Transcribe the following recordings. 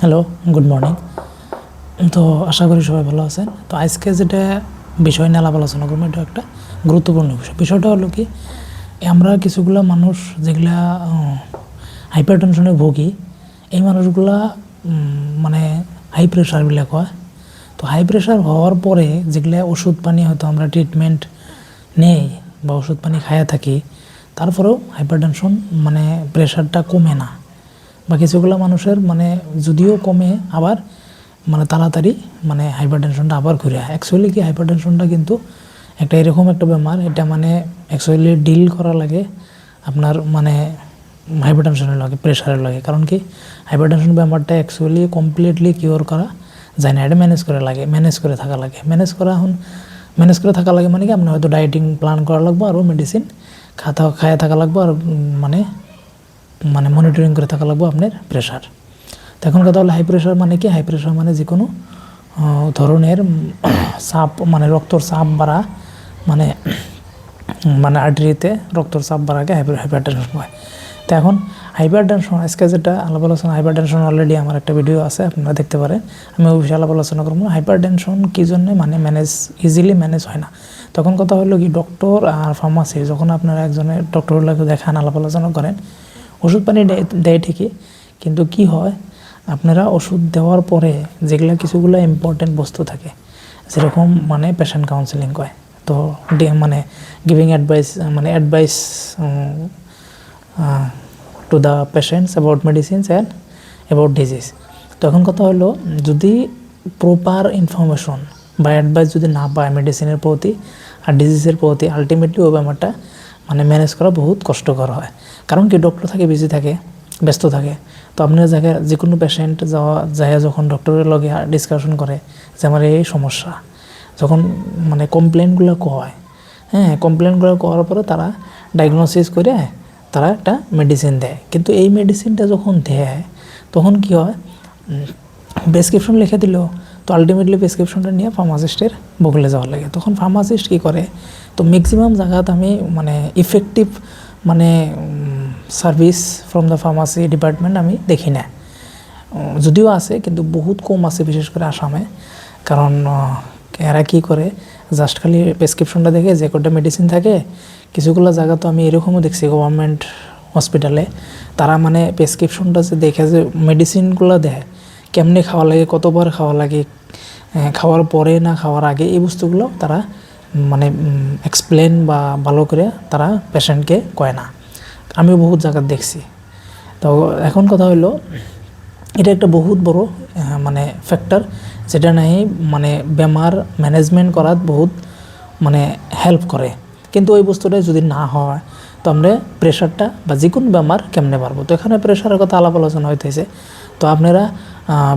Hello good morning তো আশা করি সবাই ভালো আছেন। তো আজকে যেটা বিষয় নিয়ে আলাপ আলোচনা করব, এটা একটা গুরুত্বপূর্ণ বিষয়। বিষয়টা হলো কি, আমরা কিছুগুলা মানুষ যেগুলা হাইপার টেনশনে ভুগি, এই মানুষগুলা মানে হাই প্রেশারবিলাক হয়। তো হাই প্রেশার হওয়ার পরে যেগুলা ওষুধ পানি হয়তো আমরা ট্রিটমেন্ট নেই বা ওষুধ পানি খায়া থাকি, তারপরেও হাইপার টেনশন মানে প্রেশারটা কমে না। বা কিছুগুলো মানুষের মানে যদিও কমে, আবার মানে তাড়াতাড়ি মানে হাইপার টেনশনটা আবার ঘুরে অ্যাকচুয়ালি কি হাইপার টেনশনটা কিন্তু একটা এরকম একটা বেমার, এটা মানে অ্যাকচুয়ালি ডিল করা লাগে আপনার মানে হাইপার টেনশনের লাগে প্রেশারের লাগে। কারণ কি হাইপার টেনশন ব্যাপারটা অ্যাকচুয়ালি কমপ্লিটলি কিওর করা যায় না, এটা ম্যানেজ করে লাগে ম্যানেজ করে থাকা লাগে। ম্যানেজ করা এখন ম্যানেজ করে থাকা লাগে মানে কি আপনার হয়তো ডায়েটিং প্ল্যান করা লাগবে আরও মেডিসিন খাতা খায়া থাকা লাগবে, আর মানে মানে মনিটরিং করে থাকা লাগবে আপনার প্রেশার তো এখন কথা হলো হাই প্রেশার মানে কি? হাই প্রেশার মানে যে কোনো ধরনের চাপ মানে রক্তর চাপ বাড়া মানে মানে আর্টারিতে রক্তর চাপ বাড়াকে হাইপার টেনশন হয় তো এখন হাইপার টেনশন আজকে যেটা আলাপ আলোচনা হাইপার টেনশন অলরেডি আমার একটা ভিডিও আছে, আপনারা দেখতে পারেন। আমি ওই বিষয়ে আলাপ আলোচনা করব। হাইপার টেনশন কী জন্যে মানে ম্যানেজ ইজিলি ম্যানেজ হয় না। তখন কথা হলো কি? ডক্টর আর ফার্মাসি যখন আপনারা একজনের ডক্টরগুলোকে দেখান, আলাপ আলোচনা করেন ওষুধ পানি দেয়- ঠিকই, কিন্তু কি হয়, আপনারা ওষুধ দেওয়ার পরে যেগুলো কিছুগুলো ইম্পর্টেন্ট বস্তু থাকে, যেরকম মানে পেশেন্ট কাউন্সিলিং কয়, তো মানে গিভিং অ্যাডভাইস মানে advice to the patients about medicines and about disease তো এখন কথা হলো, যদি প্রপার ইনফরমেশন বা অ্যাডভাইস যদি না পায় মেডিসিনের প্রতি আর ডিজিজের প্রতি আলটিমেটলি ওই ব্যাপারটা মানে ম্যানেজ করা বহুত কষ্টকর হয়। কারণ কি ডক্টর থাকে বিজি থাকে, ব্যস্ত থাকে। তো আপনার জায়গায় যে কোনো পেশেন্ট যাওয়া, যায় যখন ডক্টরের লগে ডিসকাশন করে যে আমার এই সমস্যা। যখন মানে কমপ্লেনগুলো কয় হ্যাঁ কমপ্লেনগুলো করার পরে তারা ডায়াগনোসিস করে তারা একটা মেডিসিন দেয়। কিন্তু এই মেডিসিনটা যখন দেয়, তখন কি হয় প্রেসক্রিপশন লিখে দিল তো আলটিমেটলি প্রেসক্রিপশনটা নিয়ে ফার্মাসিস্টের বগলে যাওয়া লাগে। তখন ফার্মাসিস্ট কী করে তো ম্যাক্সিমাম জায়গাত আমি মানে ইফেক্টিভ মানে service from the pharmacy department আমি দেখি না যদিও আছে, কিন্তু বহুত কম আছে, বিশেষ করে আসামে। কারণ এরা কী করে জাস্ট খালি প্রেসক্রিপশনটা দেখে, যে কটা মেডিসিন থাকে, কিছুগুলো জায়গা তো আমি এরকমও দেখছি গভর্নমেন্ট হসপিটালে তারা মানে প্রেসক্রিপশনটা যে দেখে যে মেডিসিনগুলো দেয়, কেমনে খাওয়া লাগে, কতবার খাওয়া লাগে খাওয়ার পরে না খাওয়ার আগে, এই বস্তুগুলো তারা মানে এক্সপ্লেন বা ভালো করে তারা পেশেন্টকে কয় না। আমিও বহুত জায়গা দেখছি। তো এখন কথা হলো এটা একটা বহুত বড় মানে ফ্যাক্টর যেটা নাই মানে বেমার ম্যানেজমেন্ট করাত বহুত মানে হেল্প করে কিন্তু ওই বস্তুটা যদি না হয়, তো আমরা প্রেশারটা বা যে কোনো বেমার কেমনে পারব তো এখানে প্রেশারের কথা আলাপ আলোচনা হইতেছে তো আপনারা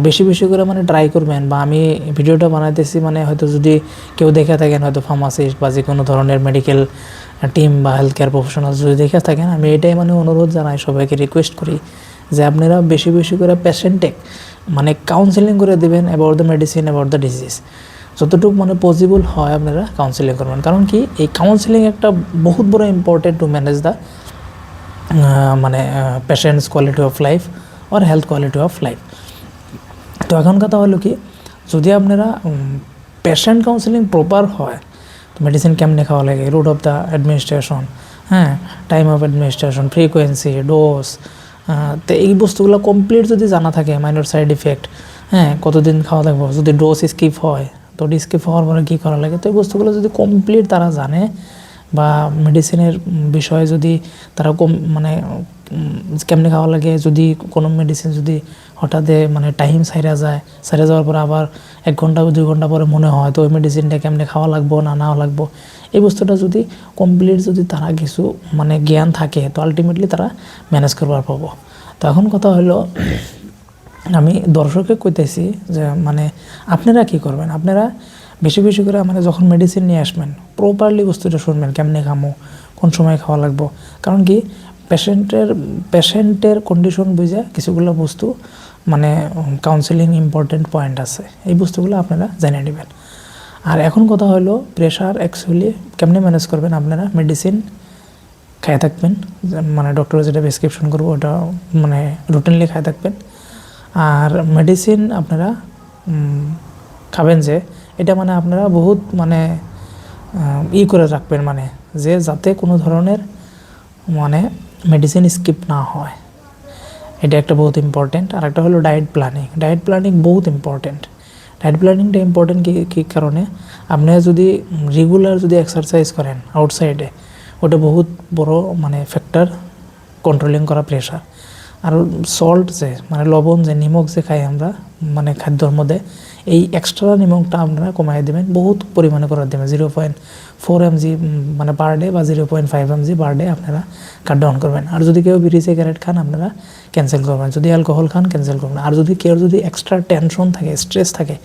বেশি বেশি করে মানে ট্রাই করবেন বা আমি ভিডিওটা বানাইতেছি মানে হয়তো যদি কেউ দেখে থাকেন, হয়তো ফার্মাসিস্ট বা যে কোনো ধরনের মেডিকেল টিম বা হেলথ কেয়ার প্রফেশনাল যদি দেখে থাকেন, আমি এটাই মানে অনুরোধ জানাই, সবাইকে রিকোয়েস্ট করি যে আপনারা বেশি বেশি করে পেশেন্টে মানে কাউন্সিলিং করে দেবেন about the medicine about the disease যতটুকু মানে পসিবল হয় আপনারা কাউন্সিলিং করবেন। কারণ কি, এই কাউন্সিলিং একটা বহুত বড় ইম্পর্টেন্ট টু ম্যানেজ দ্য মানে patients quality of life or health quality of life তো এখন কথা হলো কি, যদি আপনারা পেশেন্ট কাউন্সিলিং প্রপার হয়, তো মেডিসিন কেমনে খাওয়া লাগে? রুট অফ দ্য অ্যাডমিনিস্ট্রেশন হ্যাঁ? Time of administration frequency dose তো এই বস্তুগুলো কমপ্লিট যদি জানা থাকে মাইনর সাইড ইফেক্ট হ্যাঁ? কতদিন খাওয়া থাকব যদি ডোজ স্কিপ হয়, তো স্কিপ হওয়ার পরে কী করা লাগে? তো এই বস্তুগুলো যদি কমপ্লিট তারা জানে, বা মেডিসিনের বিষয়ে যদি তারা কম মানে কেমনে খাওয়া লাগে? যদি কোনো মেডিসিন যদি হঠাৎ মানে টাইম সাইরা যায়, সাইরা যাওয়ার পরে আবার এক ঘণ্টা দুই ঘণ্টা পরে মনে হয়, তো ওই মেডিসিনটা কেমনে খাওয়া লাগবো না নাও লাগবো? এই বস্তুটা যদি কমপ্লিট যদি তারা কিছু মানে জ্ঞান থাকে, তো আলটিমেটলি তারা ম্যানেজ করবার পাবো। তো এখন কথা হলো আমি দর্শককে কইতেছি যে মানে আপনারা কি করবেন? আপনারা বেশি বেশি করে মানে যখন মেডিসিন নিয়ে আসবেন প্রপারলি বস্তুটা শুনবেন, কেমনে খামো, কোন সময় খাওয়া লাগবো? কারণ কি পেশেন্টের পেশেন্টের কন্ডিশন বুঝে কিছুগুলো বস্তু মানে কাউন্সিলিং ইম্পর্টেন্ট পয়েন্ট আছে। এই বস্তুগুলো আপনারা জেনে নেবেন। আর এখন কথা হলো প্রেশার অ্যাকচুয়ালি কেমনি ম্যানেজ করবেন আপনারা? মেডিসিন খায় থাকবেন মানে ডক্টর যেটা প্রেসক্রিপশন করব, ওটা মানে রুটিনলি খায় থাকবেন। আর মেডিসিন আপনারা খাবেন যে, এটা মানে আপনারা বহুত মানে ই করে রাখবেন মানে যে যাতে কোনো ধরনের মানে মেডিসিন স্কিপ না হয়। এটা একটা বহুত ইম্পর্টেন্ট আর একটা হলো ডায়েট প্ল্যানিং ডায়েট প্ল্যানিং বহুত ইম্পর্টেন্ট ডায়েট প্ল্যানিংটা ইম্পর্টেন্ট কি কী কারণে? আপনি যদি রেগুলার যদি এক্সারসাইজ করেন আউটসাইডে ওটা বহুত বড় মানে ফ্যাক্টর কন্ট্রোলিং করা প্রেশার আর সল্ট যে মানে লবণ যে, নিমখ যে খাই আমরা মানে খাদ্যর মধ্যে, এই এক্সট্রা নিমখটা আপনারা কমাই দেবেন, বহুত পরিমাণে করে দেবেন zero point four M G মানে পার ডে বা zero point five M G per day আপনারা কাট ডাউন করবেন। আর যদি কেউ বিড়ি সিগারেট খান, আপনারা ক্যান্সেল করবেন। যদি অ্যালকোহল খান ক্যান্সেল করবেন। আর যদি কেউ যদি এক্সট্রা টেনশন থাকে স্ট্রেস থাকে,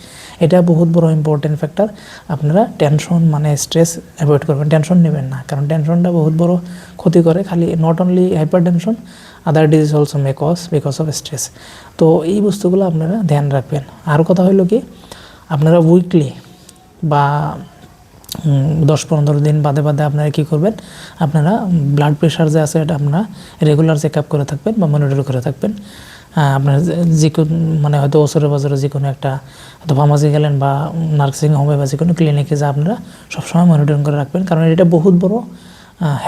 এটা বহুত বড় ইম্পর্টেন্ট ফ্যাক্টর আপনারা টেনশন মানে স্ট্রেস অ্যাভয়েড করবেন। টেনশন নেবেন না। কারণ টেনশনটা বহুত বড় ক্ষতি করে। খালি not only hypertension other disease also may cause because of stress তো এই বস্তুগুলো আপনারা ধ্যান রাখবেন। আর কথা হলো কি, আপনারা উইকলি বা দশ পনেরো দিন বাদে বাদে আপনারা কী করবেন? আপনারা ব্লাড প্রেশার যে আছে এটা আপনারা রেগুলার চেক আপ করে থাকবেন বা মনিটর করে থাকবেন। আপনার যে- কোনো মানে হয়তো ওসরে বাজারে যে কোনো একটা, হয়তো ফার্মাসি গেলেন বা নার্সিং হোমে বা যে কোনো ক্লিনিকে যা আপনারা সবসময় মনিটরিং করে রাখবেন। কারণ এটা বহুত বড়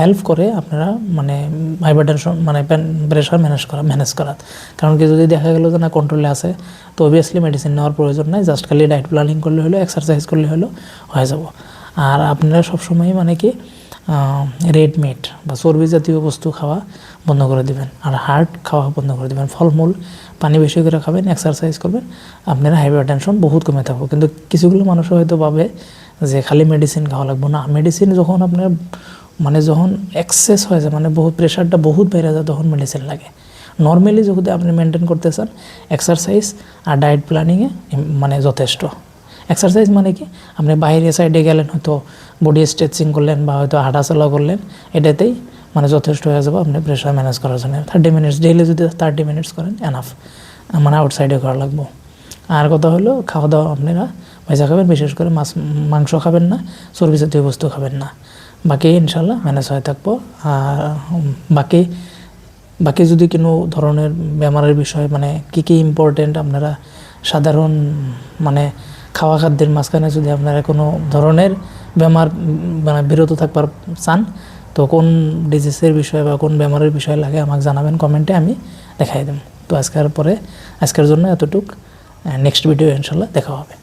হেল্প করে আপনারা মানে হাইপারটেনশন মানে প্রেশার ম্যানেজ করা ম্যানেজ করা। কারণ কি যদি দেখা গেলো যে না কন্ট্রোলে আছে, তো অবভিয়াসলি মেডিসিন নেওয়ার প্রয়োজন নাই। জাস্ট খালি ডায়েট প্ল্যানিং করলে হলো এক্সারসাইজ করলে হলো, হয়ে যাব। আর আপনারা সবসময় মানে কি রেড মিট বা চর্বি জাতীয় বস্তু খাওয়া বন্ধ করে দিবেন। আর হার্ট খাওয়া বন্ধ করে দিবেন। ফলমূল, পানি বেশি করে খাবেন এক্সারসাইজ করবেন, আপনারা হাইপার টেনশন বহুত কমে থাকব। কিন্তু কিছুগুলো মানুষ হয়তো ভাবে যে খালি মেডিসিন খাওয়া লাগবে। না মেডিসিন যখন আপনার মানে যখন এক্সেস হয়ে যায় মানে বহুত প্রেশারটা বহুত বেড়ে যায়, তখন মেডিসিন লাগে। নর্মালি যদি আপনি মেনটেন করতে চান এক্সারসাইজ আর ডায়েট প্ল্যানিংয়ে মানে যথেষ্ট। এক্সারসাইজ মানে কি? আপনি বাইরে সাইডে গেলেন, হয়তো বডি স্ট্রেচিং করলেন বা হয়তো হাঁটাচলা করলেন, এটাতেই মানে যথেষ্ট হয়ে যাবে, আপনি প্রেশার ম্যানেজ করার জন্য। থার্টি মিনিটস ডেইলি যদি থার্টি মিনিটস করেন এনাফ মানে আউটসাইডে করা লাগবো। আর কথা হলো খাওয়া দাওয়া আপনারা ভেজা খাবেন, বিশেষ করে মাছ, মাংস খাবেন না, চর্বি জাতীয় বস্তু খাবেন না। বাকি ইনশাল্লাহ ম্যানেজ হয়ে থাকব। আর বাকি বাকি যদি কোনো ধরনের বেমারের বিষয় মানে কি কি ইম্পর্টেন্ট আপনারা সাধারণ মানে খাওয়া খাদ্যের মাঝখানে যদি আপনারা কোনো ধরনের বেমার মানে বিরত থাকবার চান, তো কোন ডিজিজের বিষয়ে বা কোন বেমারের বিষয়ে লাগে আমাকে জানাবেন কমেন্টে আমি দেখাই দেব। তো আজকের পরে, আজকের জন্য এতটুক। নেক্সট ভিডিও ইনশাল্লাহ দেখা হবে।